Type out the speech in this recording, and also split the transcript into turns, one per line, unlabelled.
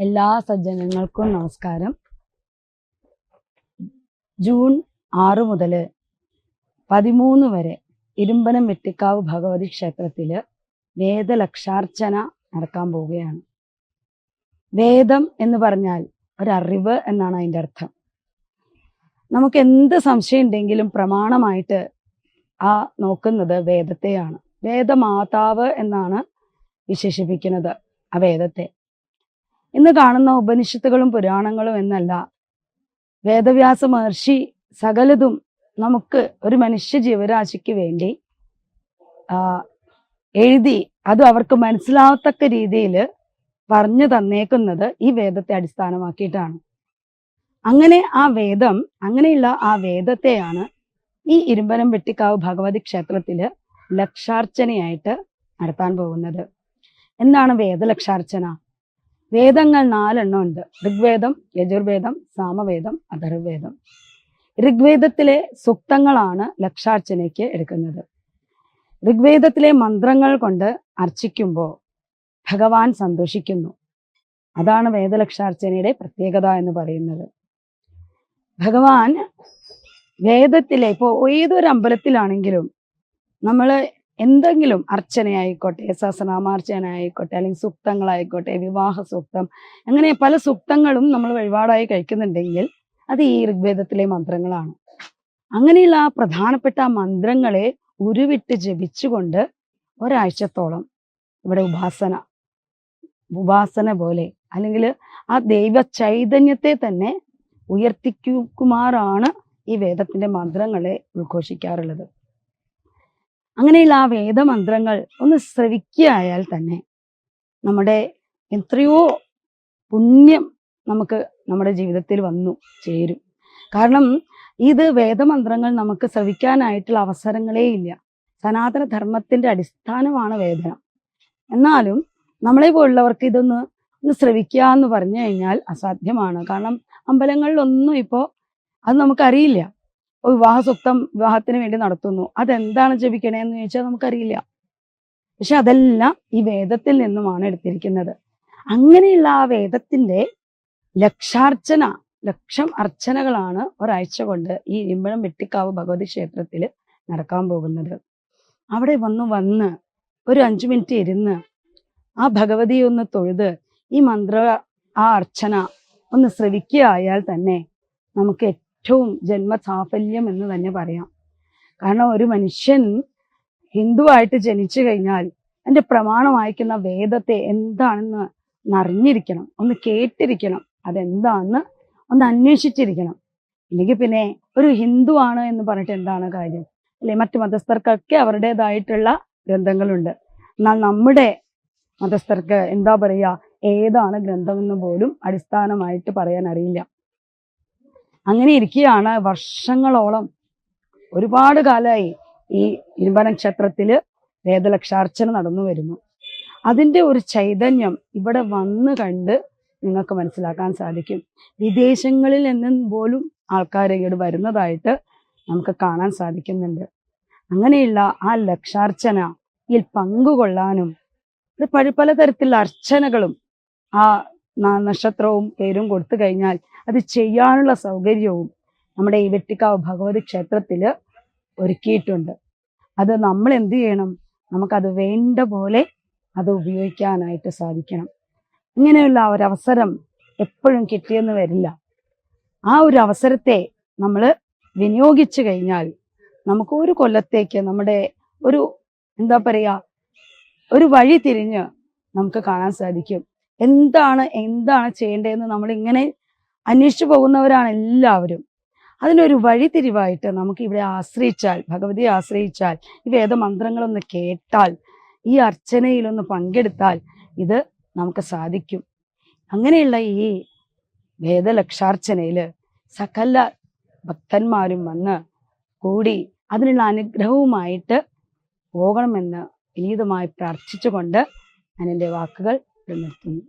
എല്ലാ സജ്ജനങ്ങൾക്കും നമസ്കാരം. ജൂൺ ആറ് മുതൽ പതിമൂന്ന് വരെ ഇരുമ്പനം വെട്ടിക്കാവ് ഭഗവതി ക്ഷേത്രത്തിൽ വേദലക്ഷാർച്ചന നടക്കാൻ പോവുകയാണ്. വേദം എന്ന് പറഞ്ഞാൽ ഒരറിവ് എന്നാണ് അതിന്റെ അർത്ഥം. നമുക്ക് എന്ത് സംശയം ഉണ്ടെങ്കിലും പ്രമാണമായിട്ട് ആ നോക്കുന്നത് വേദത്തെയാണ്. വേദമാതാവ് എന്നാണ് വിശേഷിപ്പിക്കുന്നത് ആ വേദത്തെ. ഇന്ന് കാണുന്ന ഉപനിഷത്തുകളും പുരാണങ്ങളും എന്നല്ല. വേദവ്യാസ മഹർഷി സകലതും നമുക്ക് ഒരു മനുഷ്യ ജീവരാശിക്ക് വേണ്ടി എഴുതി അത് അവർക്ക് മനസ്സിലാവത്തക്ക രീതിയിൽ പറഞ്ഞു തന്നേക്കുന്നത് ഈ വേദത്തെ അടിസ്ഥാനമാക്കിയിട്ടാണ്. അങ്ങനെ ആ വേദം അങ്ങനെയുള്ള ആ വേദത്തെയാണ് ഈ ഇരുമ്പനം വെട്ടിക്കാവ് ഭഗവതി ക്ഷേത്രത്തിൽ ലക്ഷാർച്ചനയായിട്ട് നടത്താൻ പോകുന്നത്. എന്താണ് വേദലക്ഷാർച്ചന? വേദങ്ങൾ നാലെണ്ണം ഉണ്ട് ഋഗ്വേദം യജുർവേദം സാമവേദം അഥർവേദം. ഋഗ്വേദത്തിലെ സുക്തങ്ങളാണ് ലക്ഷാർച്ചനയ്ക്ക് എടുക്കുന്നത്. ഋഗ്വേദത്തിലെ മന്ത്രങ്ങൾ കൊണ്ട് അർച്ചിക്കുമ്പോൾ ഭഗവാൻ സന്തോഷിക്കുന്നു. അതാണ് വേദലക്ഷാർച്ചനയുടെ പ്രത്യേകത എന്ന് പറയുന്നത്. ഭഗവാൻ വേദത്തിലെ ഇപ്പോൾ ഏതൊരു അമ്പലത്തിലാണെങ്കിലും നമ്മൾ എന്തെങ്കിലും അർച്ചനയായിക്കോട്ടെ സഹസനാമാർച്ചനായിക്കോട്ടെ അല്ലെങ്കിൽ സൂക്തങ്ങളായിക്കോട്ടെ വിവാഹ സൂക്തം അങ്ങനെ പല സൂക്തങ്ങളും നമ്മൾ വഴിപാടായി കഴിക്കുന്നുണ്ടെങ്കിൽ അത് ഈ ഋഗ്വേദത്തിലെ മന്ത്രങ്ങളാണ്. അങ്ങനെയുള്ള ആ പ്രധാനപ്പെട്ട ആ മന്ത്രങ്ങളെ ഉരുവിട്ട് ജപിച്ചുകൊണ്ട് ഒരാഴ്ചത്തോളം ഇവിടെ ഉപാസന ഉപാസന പോലെ അല്ലെങ്കിൽ ആ ദൈവ ചൈതന്യത്തെ തന്നെ ഉയർത്തിക്കുമാറാണ് ഈ വേദത്തിന്റെ മന്ത്രങ്ങളെ ഉദ്ഘോഷിക്കാറുള്ളത്. അങ്ങനെയുള്ള ആ വേദമന്ത്രങ്ങൾ ഒന്ന് ശ്രവിക്കുകയായാൽ തന്നെ നമ്മുടെ എത്രയോ പുണ്യം നമുക്ക് നമ്മുടെ ജീവിതത്തിൽ വന്നു ചേരും. കാരണം ഇത് വേദമന്ത്രങ്ങൾ നമുക്ക് ശ്രവിക്കാനായിട്ടുള്ള അവസരങ്ങളേ ഇല്ല. സനാതന ധർമ്മത്തിന്റെ അടിസ്ഥാനമാണ് വേദന. എന്നാലും നമ്മളെ പോലുള്ളവർക്ക് ഇതൊന്ന് ഒന്ന് ശ്രവിക്കുക എന്ന് പറഞ്ഞു കഴിഞ്ഞാൽ അസാധ്യമാണ്. കാരണം അമ്പലങ്ങളിലൊന്നും ഇപ്പോൾ അത് നമുക്കറിയില്ല. ഒരു വിവാഹ സ്വപ്നം വിവാഹത്തിന് വേണ്ടി നടത്തുന്നു. അതെന്താണ് ജപിക്കണേന്ന് ചോദിച്ചാൽ നമുക്കറിയില്ല. പക്ഷെ അതെല്ലാം ഈ വേദത്തിൽ നിന്നുമാണ് എടുത്തിരിക്കുന്നത്. അങ്ങനെയുള്ള ആ വേദത്തിന്റെ ലക്ഷാർച്ചന ലക്ഷം അർച്ചനകളാണ് ഒരാഴ്ച കൊണ്ട് ഈ ഇമ്പഴം വെട്ടിക്കാവ് ഭഗവതി ക്ഷേത്രത്തിൽ നടക്കാൻ പോകുന്നത്. അവിടെ വന്ന് വന്ന് ഒരു അഞ്ചു മിനിറ്റ് ഇരുന്ന് ആ ഭഗവതിയെ ഒന്ന് തൊഴുത് ഈ മന്ത്ര ആ അർച്ചന ഒന്ന് ശ്രവിക്കുകയായാൽ തന്നെ നമുക്ക് ഏറ്റവും ജന്മസാഫല്യം എന്ന് തന്നെ പറയാം. കാരണം ഒരു മനുഷ്യൻ ഹിന്ദുവായിട്ട് ജനിച്ചു കഴിഞ്ഞാൽ എന്റെ പ്രമാണം വായിക്കുന്ന വേദത്തെ എന്താണെന്ന് അറിഞ്ഞിരിക്കണം ഒന്ന് കേട്ടിരിക്കണം അതെന്താണെന്ന് ഒന്ന് അന്വേഷിച്ചിരിക്കണം. ഇല്ലെങ്കിൽ പിന്നെ ഒരു ഹിന്ദു ആണ് എന്ന് പറഞ്ഞിട്ട് എന്താണ് കാര്യം? അല്ലെ? മറ്റു മതസ്ഥർക്കൊക്കെ അവരുടേതായിട്ടുള്ള ഗ്രന്ഥങ്ങളുണ്ട്. എന്നാൽ നമ്മുടെ മതസ്ഥർക്ക് എന്താ പറയുക? ഏതാണ് ഗ്രന്ഥമെന്ന് പോലും അടിസ്ഥാനമായിട്ട് പറയാൻ അറിയില്ല. അങ്ങനെ ഇരിക്കുകയാണ് വർഷങ്ങളോളം. ഒരുപാട് കാലമായി ഈ ഇരുമ്പന ക്ഷേത്രത്തിൽ വേദലക്ഷാർച്ചന നടന്നു വരുന്നു. അതിന്റെ ഒരു ചൈതന്യം ഇവിടെ വന്ന് കണ്ട് നിങ്ങൾക്ക് മനസ്സിലാക്കാൻ സാധിക്കും. വിദേശങ്ങളിൽ നിന്നും പോലും ആൾക്കാർ ഇവിടെ വരുന്നതായിട്ട് നമുക്ക് കാണാൻ സാധിക്കുന്നുണ്ട്. അങ്ങനെയുള്ള ആ ലക്ഷാർച്ചന ഇതിൽ പങ്കുകൊള്ളാനും പല പലതരത്തിലുള്ള അർച്ചനകളും ആ നക്ഷത്രവും പേരും കൊടുത്തു കഴിഞ്ഞാൽ അത് ചെയ്യാനുള്ള സൗകര്യവും നമ്മുടെ ഈ വെട്ടിക്കാവ് ഭഗവതി ക്ഷേത്രത്തിൽ ഒരുക്കിയിട്ടുണ്ട്. അത് നമ്മൾ എന്ത് ചെയ്യണം? നമുക്കത് വേണ്ട പോലെ അത് ഉപയോഗിക്കാനായിട്ട് സാധിക്കണം. ഇങ്ങനെയുള്ള ഒരു അവസരം എപ്പോഴും കിട്ടിയെന്ന് വരില്ല. ആ ഒരു അവസരത്തെ നമ്മൾ വിനിയോഗിച്ചു കഴിഞ്ഞാൽ നമുക്ക് ഒരു കൊല്ലത്തേക്ക് നമ്മുടെ ഒരു എന്താ പറയുക ഒരു വഴി തിരിഞ്ഞ് നമുക്ക് കാണാൻ സാധിക്കും. എന്താണ് എന്താണ് ചെയ്യേണ്ടതെന്ന് നമ്മൾ ഇങ്ങനെ അന്വേഷിച്ചു പോകുന്നവരാണ് എല്ലാവരും. അതിനൊരു വഴിതിരിവായിട്ട് നമുക്ക് ഇവിടെ ആശ്രയിച്ചാൽ ഭഗവതിയെ ആശ്രയിച്ചാൽ ഈ വേദമന്ത്രങ്ങളൊന്ന് കേട്ടാൽ ഈ അർച്ചനയിലൊന്ന് പങ്കെടുത്താൽ ഇത് നമുക്ക് സാധിക്കും. അങ്ങനെയുള്ള ഈ വേദലക്ഷാർച്ചനയിൽ സകല ഭക്തന്മാരും വന്ന് കൂടി അതിനുള്ള അനുഗ്രഹവുമായിട്ട് പോകണമെന്ന് വിനീതമായി പ്രാർത്ഥിച്ചുകൊണ്ട് ഞാൻ എന്റെ വാക്കുകൾ en,